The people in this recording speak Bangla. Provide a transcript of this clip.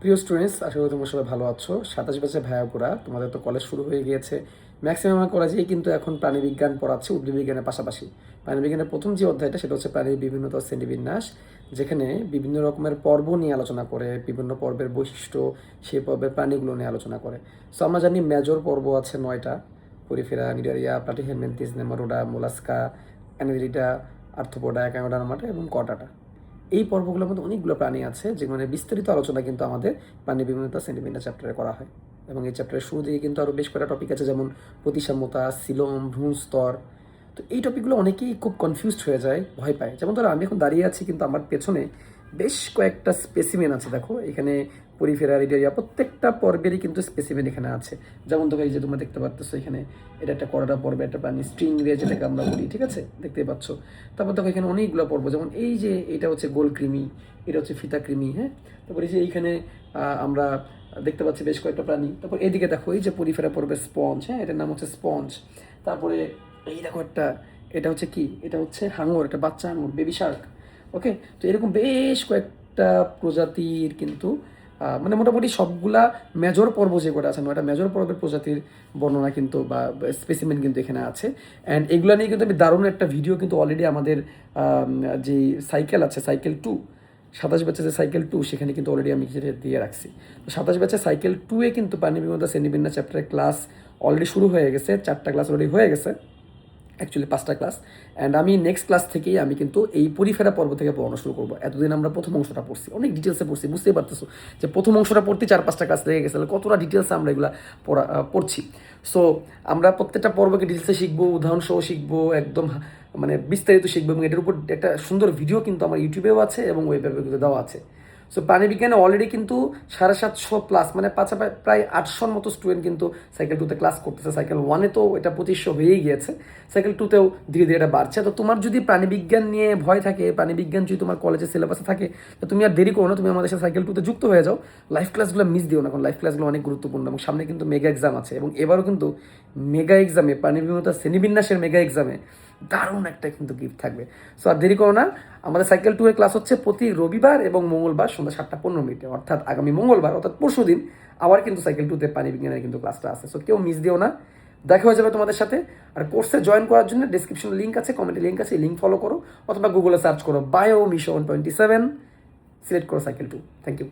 প্রিয় স্টুডেন্টস আশা করি তোমরা সবাই ভালো আছো। সাতাশ বছর ভাইয়াপুরা তোমাদের তো কলেজ শুরু হয়ে গিয়েছে। ম্যাক্সিমাম আমার কলেজেই কিন্তু এখন প্রাণীবিজ্ঞান পড়াচ্ছে উদ্ভিদ বিজ্ঞানের পাশাপাশি। প্রাণীবিজ্ঞানের প্রথম যে অধ্যায়টা, সেটা হচ্ছে প্রাণীর বিভিন্নতা শ্রেণীবিন্যাস, যেখানে বিভিন্ন রকমের পর্ব নিয়ে আলোচনা করে, বিভিন্ন পর্বের বৈশিষ্ট্য, সেই পর্বের প্রাণীগুলো নিয়ে আলোচনা করে। সো আমরা জানি মেজর পর্ব আছে নয়টা। Porifera, cnidaria platyhelminthes nematoda mollusca, annelida arthropoda echinodermata এবং কটাটা। এই পর্বগুলোর মধ্যে অনেকগুলো প্রাণী আছে নিয়ে বিস্তারিত আলোচনা কিন্তু আমাদের প্রাণী বিভিন্নতা সেন্টিমিটার চ্যাপ্টারে করা হয়। এবং এই চ্যাপ্টারের শুরু দিকে কিন্তু আরও বেশ কয়েকটা টপিক আছে, যেমন প্রতিসাম্যতা সিলম ভ্রূণস্তর। তো এই টপিকগুলো অনেকেই খুব কনফিউজড হয়ে যায়, ভয় পায়। যেমন ধরো, আমি এখন দাঁড়িয়ে আছি কিন্তু আমার পেছনে বেশ কয়েকটা স্পেসিমেন আছে, দেখো। এখানে পরিফেরা রিডারিয়া প্রত্যেকটা পর্বেরই কিন্তু স্পেসিমেন এখানে আছে। যেমন তোকে এই যে তোমরা দেখতে পাচ্ছ এখানে, এটা একটা করোনা পর্বে একটা প্রাণী স্ট্রিং রে যেটাকে আমরা বলি, ঠিক আছে? দেখতে পাচ্ছ? তারপর দেখো এখানে অনেকগুলো পর্ব, যেমন এই যে এটা হচ্ছে গোল কৃমি, এটা হচ্ছে ফিতা কৃমি হ্যাঁ? তারপর এই যে এইখানে আমরা দেখতে পাচ্ছি বেশ কয়েকটা প্রাণী। তারপর এদিকে দেখো, এই যে পরিফেরা পর্বের স্পঞ্জ হ্যাঁ? এটার নাম হচ্ছে স্পঞ্জ তারপরে এই দেখো একটা, এটা হচ্ছে কি? এটা হচ্ছে হাঙর এটা বাচ্চা হাঙর বেবি শার্ক ওকে তো এরকম বেশ কয়েকটা প্রজাতির কিন্তু মানে মোটামুটি সবগুলা মেজর পর্ব যে কটা আছে, নয়টা মেজর পর্বের প্রজাতির বর্ণনা কিন্তু বা স্পেসিমেন কিন্তু এখানে আছে। অ্যান্ড এগুলো নিয়ে কিন্তু আমি দারুণ একটা ভিডিও কিন্তু অলরেডি আমাদের যে সাইকেল আছে সাইকেল টু সাতাশ ব্যাচে যে সাইকেল টু সেখানে কিন্তু অলরেডি আমি সেটা দিয়ে রাখছি। তো সাতাশ ব্যাচে সাইকেল টুয়ে কিন্তু পানি বিমতা শ্রেণীবিন্যাস চ্যাপ্টারের ক্লাস অলরেডি শুরু হয়ে গেছে, চারটা ক্লাস অলরেডি হয়ে গেছে। অ্যাকচুয়ালি পাঁচটা ক্লাস অ্যান্ড আমি নেক্সট ক্লাস থেকেই আমি কিন্তু এই পরিফেরা পর্ব থেকে পড়ানো শুরু করব। এতদিন আমরা প্রথম অংশটা পড়ছি। অনেক ডিটেলসে পড়ছি, বুঝতেই পারতেছো যে প্রথম অংশটা পড়তে চার, পাঁচটা ক্লাস লেগে গেছে। কতটা ডিটেলসে আমরা এগুলো পড়া পড়ছি? সো আমরা প্রত্যেকটা পর্বকে ডিটেলসে শিখব উদাহরণ সহ শিখব, একদম মানে বিস্তারিত শিখব, এবং এটার উপর একটা সুন্দর ভিডিও কিন্তু আমার ইউটিউবেও আছে এবং ওয়েবে দেওয়া আছে। সো প্রাণীবিজ্ঞানে অলরেডি কিন্তু সাড়ে সাতশো প্লাস মানে পাঁচাপাশি প্রায় আটশোর মতো স্টুডেন্ট কিন্তু সাইকেল টুতে ক্লাস করতেছে। সাইকেল ওয়ানে তো এটা পঁচিশশো হয়েই গিয়েছে। সাইকেল টুতেও ধীরে ধীরে এটা বাড়ছে। তো তোমার যদি প্রাণীবিজ্ঞান নিয়ে ভয় থাকে প্রাণীবিজ্ঞান যদি তোমার কলেজের সিলেবাসে থাকে, তো তুমি আর দেরি করো না, তুমি আমাদের সাথে সাইকেল টুতে যুক্ত হয়ে যাও। লাইফ ক্লাসগুলো মিস দিও না, কারণ লাইফ ক্লাসগুলো অনেক গুরুত্বপূর্ণ এবং সামনে কিন্তু মেগা এক্সাম আছে এবং এবারও কিন্তু মেগা এক্সামে প্রাণীবিজ্ঞানতা শ্রেণীবিন্যাসের মেগা এক্সামে দারুণ একটা কিন্তু গিফট থাকবে। সো আর দেরি করো না, আমাদের সাইকেল টু এর ক্লাস হচ্ছে প্রতি রবিবার এবং মঙ্গলবার সন্ধ্যা সাতটা পনেরো মিনিটে। অর্থাৎ আগামী মঙ্গলবার, অর্থাৎ পরশু দিন আবার কিন্তু সাইকেল টুতে পানি বিজ্ঞানের কিন্তু ক্লাসটা আছে। সো কেউ মিস দিও না। দেখা হয়ে যাবে তোমাদের সাথে। আর কোর্সে জয়েন করার জন্য ডিসক্রিপশনে লিঙ্ক আছে কমেন্টে লিঙ্ক আছে লিঙ্ক ফলো করো। অথবা গুগলে সার্চ করো bio mission twenty seven select করো সাইকেল টু থ্যাংক ইউ